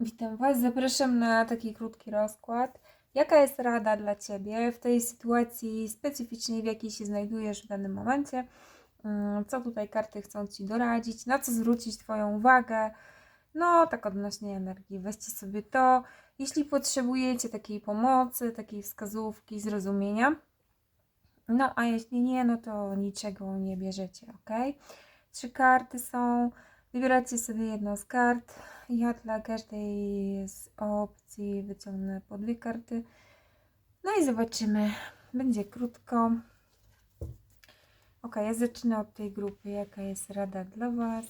Witam Was, zapraszam na taki krótki rozkład. Jaka jest rada dla Ciebie w tej sytuacji specyficznej, w jakiej się znajdujesz w danym momencie? Mm, Co tutaj karty chcą Ci doradzić? Na co zwrócić Twoją uwagę? No, tak odnośnie energii. Weźcie sobie to. Jeśli potrzebujecie takiej pomocy, takiej wskazówki, zrozumienia. No, a jeśli nie, no to niczego nie bierzecie, ok? Trzy karty są. Wybieracie sobie jedną z kart. Ja dla każdej z opcji wyciągnę po dwie karty. No i zobaczymy. Będzie krótko. Ok, ja zacznę od tej grupy. Jaka jest rada dla Was?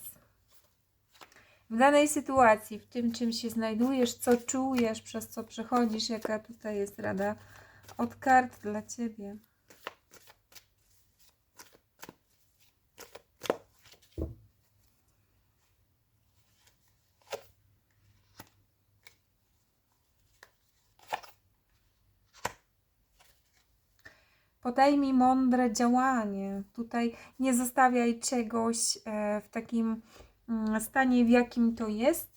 W danej sytuacji, w tym czym się znajdujesz, co czujesz, przez co przechodzisz, jaka tutaj jest rada od kart dla Ciebie? Podejmij mądre działanie. Tutaj nie zostawiaj czegoś e, w takim mm, stanie, w jakim to jest.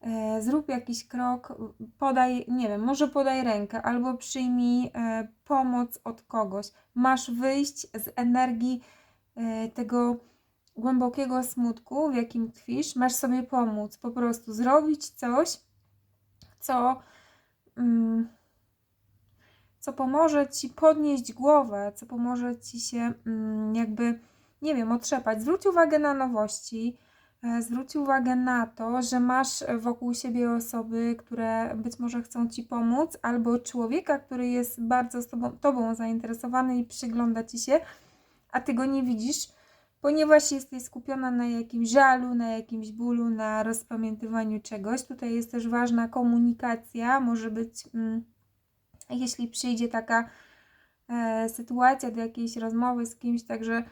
E, Zrób jakiś krok, podaj, nie wiem, może podaj rękę albo przyjmij e, pomoc od kogoś. Masz wyjść z energii tego głębokiego smutku, w jakim tkwisz. Masz sobie pomóc, po prostu zrobić coś, co. Mm, co pomoże ci podnieść głowę, co pomoże ci się mm, jakby, nie wiem, otrzepać. Zwróć uwagę na nowości, e, zwróć uwagę na to, że masz wokół siebie osoby, które być może chcą ci pomóc, albo człowieka, który jest bardzo z tobą, tobą zainteresowany i przygląda ci się, a ty go nie widzisz. Ponieważ jesteś skupiona na jakimś żalu, na jakimś bólu, na rozpamiętywaniu czegoś. Tutaj jest też ważna komunikacja, może być mm, jeśli przyjdzie taka e, sytuacja do jakiejś rozmowy z kimś, także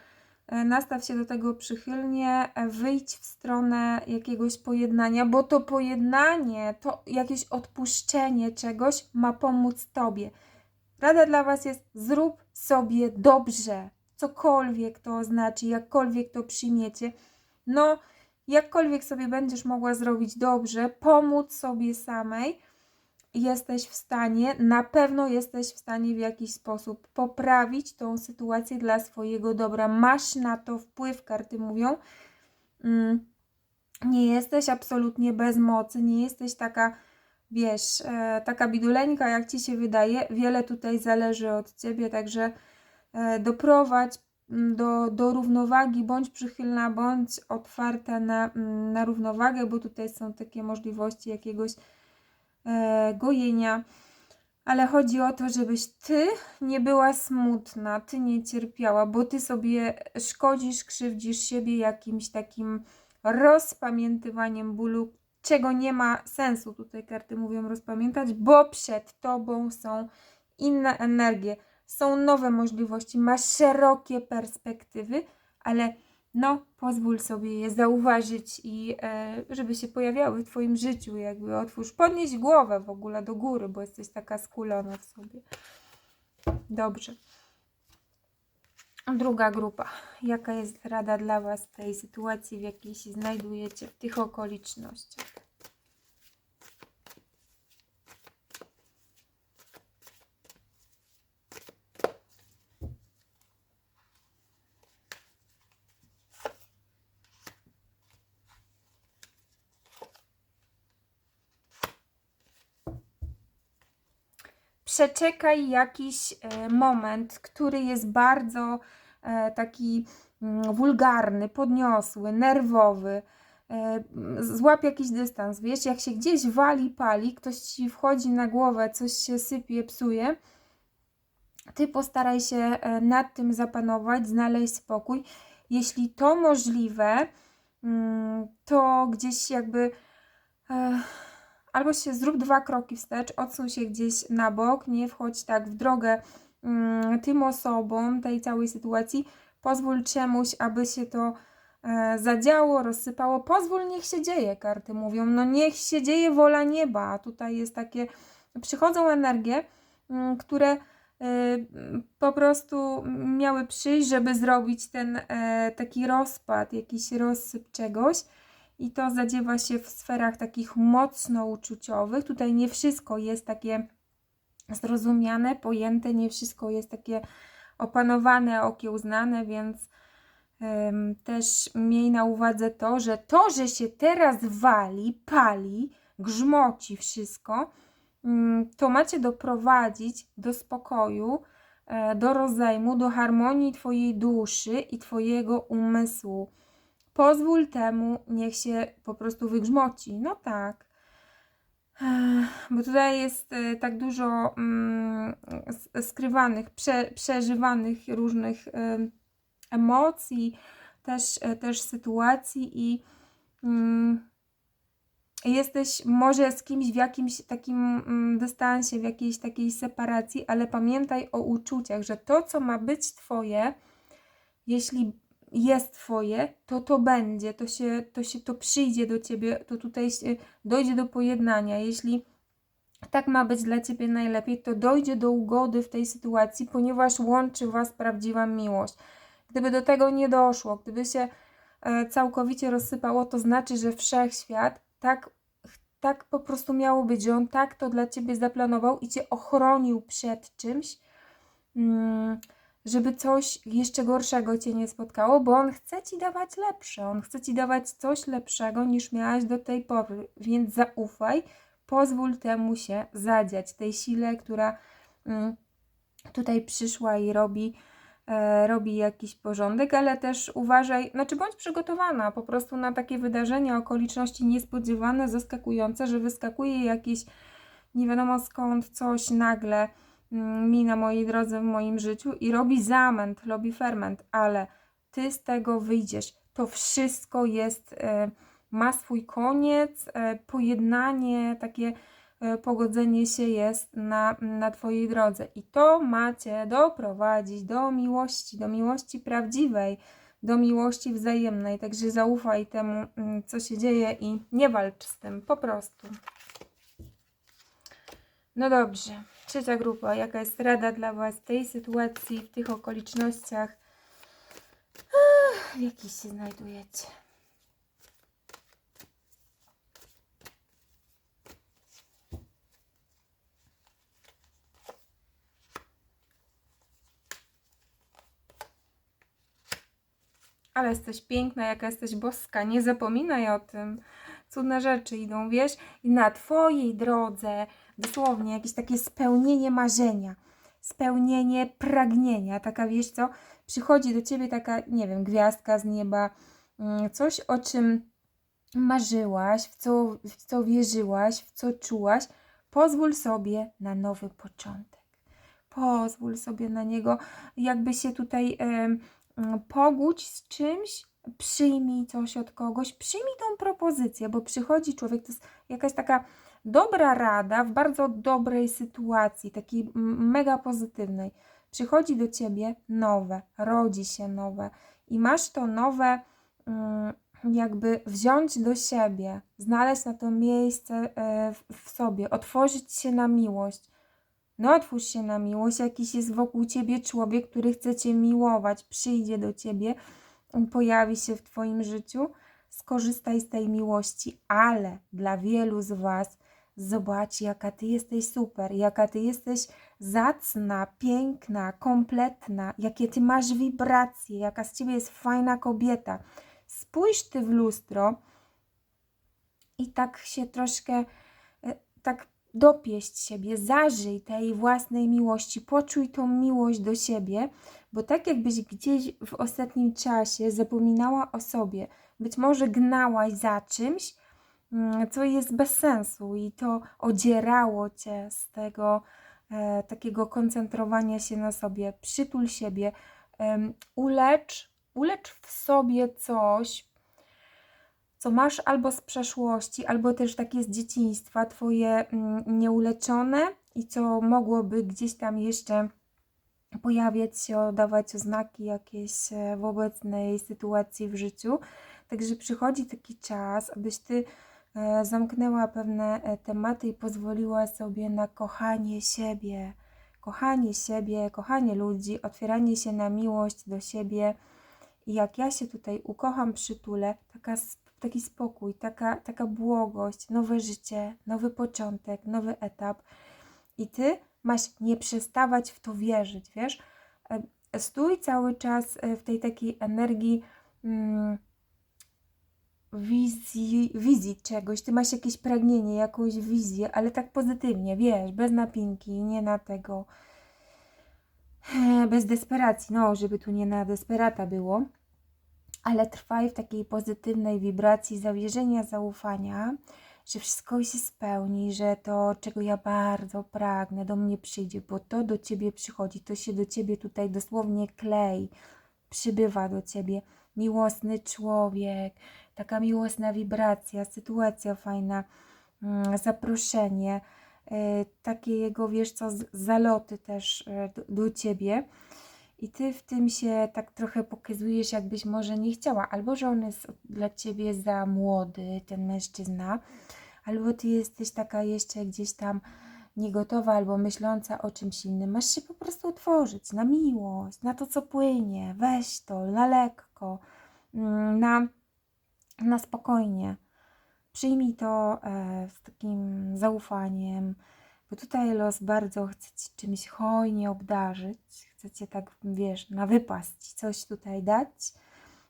e, nastaw się do tego przychylnie, e, wyjdź w stronę jakiegoś pojednania, bo to pojednanie, to jakieś odpuszczenie czegoś ma pomóc Tobie. Rada dla Was jest: zrób sobie dobrze, cokolwiek to znaczy, jakkolwiek to przyjmiecie. No, jakkolwiek sobie będziesz mogła zrobić dobrze, pomóc sobie samej jesteś w stanie, na pewno jesteś w stanie w jakiś sposób poprawić tą sytuację dla swojego dobra. Masz na to wpływ, karty mówią. Mm, nie jesteś absolutnie bez mocy, nie jesteś taka, wiesz, e, taka biduleńka, jak ci się wydaje. Wiele tutaj zależy od ciebie, także e, doprowadź mm, do, do równowagi, bądź przychylna, bądź otwarta na, mm, na równowagę, bo tutaj są takie możliwości jakiegoś gojenia, ale chodzi o to, żebyś ty nie była smutna, ty nie cierpiała, bo ty sobie szkodzisz, krzywdzisz siebie jakimś takim rozpamiętywaniem bólu, czego nie ma sensu, tutaj karty mówią rozpamiętać, bo przed tobą są inne energie, są nowe możliwości, masz szerokie perspektywy, ale no, pozwól sobie je zauważyć i e, żeby się pojawiały w Twoim życiu, jakby otwórz, podnieś głowę w ogóle do góry, bo jesteś taka skulona w sobie. Dobrze. Druga grupa. Jaka jest rada dla Was w tej sytuacji, w jakiej się znajdujecie, w tych okolicznościach? Przeczekaj jakiś e, moment, który jest bardzo e, taki mm, wulgarny, podniosły, nerwowy. E, złap jakiś dystans, wiesz, jak się gdzieś wali, pali, ktoś ci wchodzi na głowę, coś się sypie, psuje, ty postaraj się nad tym zapanować, znaleźć spokój. Jeśli to możliwe, mm, to gdzieś jakby albo się zrób dwa kroki wstecz, odsuń się gdzieś na bok, nie wchodź tak w drogę mm, tym osobom, tej całej sytuacji. Pozwól czemuś, aby się to e, zadziało, rozsypało. Pozwól, niech się dzieje, karty mówią. No niech się dzieje wola nieba. A tutaj jest takie, przychodzą energie, mm, które e, po prostu miały przyjść, żeby zrobić ten e, taki rozpad, jakiś rozsyp czegoś. I to zadziewa się w sferach takich mocno uczuciowych. Tutaj nie wszystko jest takie zrozumiane, pojęte, nie wszystko jest takie opanowane, okiełznane, więc em, też miej na uwadze to, że to, że się teraz wali, pali, grzmoci wszystko, mm, to macie doprowadzić do spokoju, e, do rozejmu, do harmonii Twojej duszy i Twojego umysłu. Pozwól temu, niech się po prostu wygrzmoci. No tak. Bo tutaj jest e, tak dużo mm, skrywanych, prze, przeżywanych różnych em, emocji, też, e, też sytuacji i mm, jesteś może z kimś w jakimś takim mm, dystansie, w jakiejś takiej separacji, ale pamiętaj o uczuciach, że to, co ma być Twoje, jeśli jest Twoje, to to będzie, to się, to się, to przyjdzie do Ciebie, to tutaj dojdzie do pojednania. Jeśli tak ma być dla Ciebie najlepiej, to dojdzie do ugody w tej sytuacji, ponieważ łączy Was prawdziwa miłość. Gdyby do tego nie doszło, gdyby się e, całkowicie rozsypało, to znaczy, że wszechświat tak, tak po prostu miało być, że on tak to dla Ciebie zaplanował i Cię ochronił przed czymś, mm, żeby coś jeszcze gorszego Cię nie spotkało, bo on chce Ci dawać lepsze, on chce Ci dawać coś lepszego niż miałaś do tej pory, więc zaufaj, pozwól temu się zadziać, tej sile, która mm, tutaj przyszła i robi, e, robi jakiś porządek, ale też uważaj, znaczy bądź przygotowana. Po prostu na takie wydarzenia, okoliczności niespodziewane, zaskakujące, że wyskakuje jakieś nie wiadomo skąd coś nagle mm, mi na mojej drodze w moim życiu i robi zamęt, robi ferment, ale ty z tego wyjdziesz. To wszystko jest, e, ma swój koniec, e, pojednanie, takie e, pogodzenie się jest na, na Twojej drodze. I to macie doprowadzić do miłości, do miłości prawdziwej, do miłości wzajemnej. Także zaufaj temu, mm, co się dzieje i nie walcz z tym, po prostu. No dobrze. Trzecia grupa. Jaka jest rada dla Was w tej sytuacji, w tych okolicznościach, Ach, w jakich się znajdujecie? Ale jesteś piękna, jaka jesteś boska. Nie zapominaj o tym. Cudne rzeczy idą, wiesz? I na Twojej drodze dosłownie jakieś takie spełnienie marzenia, spełnienie pragnienia. Taka, wiesz co, przychodzi do Ciebie taka, nie wiem, gwiazdka z nieba, mm, coś o czym marzyłaś, w co, w co wierzyłaś, w co czułaś. Pozwól sobie na nowy początek. Pozwól sobie na niego, jakby się tutaj em, mm, pogódź z czymś, przyjmij coś od kogoś, przyjmij tą propozycję, bo przychodzi człowiek, to jest jakaś taka dobra rada w bardzo dobrej sytuacji, takiej mega pozytywnej. Przychodzi do ciebie nowe, rodzi się nowe i masz to nowe mm, jakby wziąć do siebie, znaleźć na to miejsce e, w sobie, otworzyć się na miłość. No otwórz się na miłość, jakiś jest wokół ciebie człowiek, który chce cię miłować, przyjdzie do ciebie, pojawi się w twoim życiu. Skorzystaj z tej miłości, ale dla wielu z was zobacz, jaka ty jesteś super, jaka ty jesteś zacna, piękna, kompletna, jakie ty masz wibracje, jaka z ciebie jest fajna kobieta. Spójrz ty w lustro i tak się troszkę e, tak dopieść siebie, zażyj tej własnej miłości, poczuj tą miłość do siebie, bo tak jakbyś gdzieś w ostatnim czasie zapominała o sobie, być może gnałaś za czymś, mm, co jest bez sensu i to odzierało cię z tego e, takiego koncentrowania się na sobie. Przytul siebie, em, ulecz, ulecz w sobie coś, co masz albo z przeszłości, albo też takie z dzieciństwa, twoje mm, nieuleczone i co mogłoby gdzieś tam jeszcze pojawiać się, dawać oznaki jakieś e, w obecnej sytuacji w życiu. Także przychodzi taki czas, abyś ty e, zamknęła pewne e, tematy i pozwoliła sobie na kochanie siebie. Kochanie siebie, kochanie ludzi, otwieranie się na miłość do siebie. I jak ja się tutaj ukocham, przytulę, taka, taki spokój, taka, taka błogość, nowe życie, nowy początek, nowy etap. I ty masz nie przestawać w to wierzyć, wiesz? E, Stój cały czas e, w tej takiej energii mm, wizji, wizji czegoś. Ty masz jakieś pragnienie, jakąś wizję, ale tak pozytywnie, wiesz, bez napinki, nie na tego, e, bez desperacji, no, żeby tu nie na desperata było ale trwaj w takiej pozytywnej wibracji zawierzenia, zaufania, że wszystko się spełni, że to, czego ja bardzo pragnę, do mnie przyjdzie, bo to do ciebie przychodzi, to się do ciebie tutaj dosłownie klei, przybywa do ciebie. Miłosny człowiek, taka miłosna wibracja, sytuacja fajna, mm, zaproszenie, y, takie jego, wiesz co, zaloty też y, do, do ciebie. I ty w tym się tak trochę pokazujesz, jakbyś może nie chciała, albo że on jest dla ciebie za młody, ten mężczyzna, albo ty jesteś taka jeszcze gdzieś tam niegotowa albo myśląca o czymś innym. Masz się po prostu otworzyć na miłość, na to, co płynie. Weź to na lekko, mm, na, na spokojnie. Przyjmij to e, z takim zaufaniem, bo tutaj los bardzo chce ci czymś hojnie obdarzyć, chce cię tak, wiesz, na wypas ci coś tutaj dać,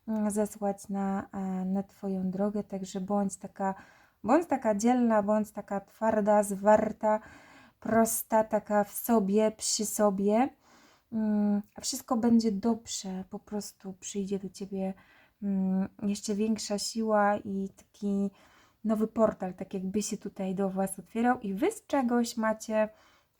mm, zesłać na, e, na twoją drogę, także bądź taka, bądź taka dzielna, bądź taka twarda, zwarta, prosta, taka w sobie, przy sobie. Mm, Wszystko będzie dobrze, po prostu przyjdzie do ciebie mm, jeszcze większa siła i taki nowy portal, tak jakby się tutaj do Was otwierał. I Wy z czegoś macie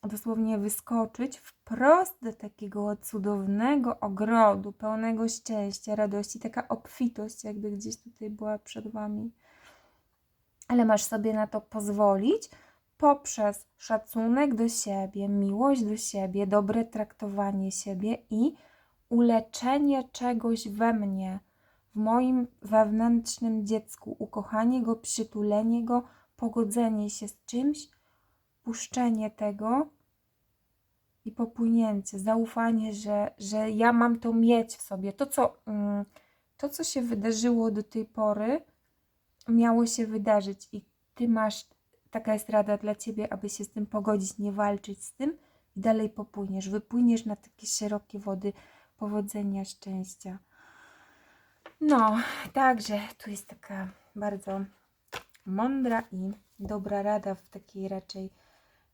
dosłownie wyskoczyć wprost do takiego cudownego ogrodu, pełnego szczęścia, radości, taka obfitość jakby gdzieś tutaj była przed Wami. Ale masz sobie na to pozwolić poprzez szacunek do siebie, miłość do siebie, dobre traktowanie siebie i uleczenie czegoś we mnie, w moim wewnętrznym dziecku, ukochanie go, przytulenie go, pogodzenie się z czymś, puszczenie tego i popłynięcie, zaufanie, że, że ja mam to mieć w sobie. To co, mm, to, co się wydarzyło do tej pory, miało się wydarzyć i ty masz, taka jest rada dla ciebie, aby się z tym pogodzić, nie walczyć z tym i dalej popłyniesz, wypłyniesz na takie szerokie wody powodzenia, szczęścia. No, także tu jest taka bardzo mądra i dobra rada w takiej raczej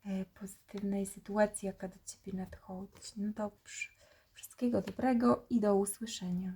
e, pozytywnej sytuacji, jaka do ciebie nadchodzi. No dobrze. Wszystkiego dobrego i do usłyszenia.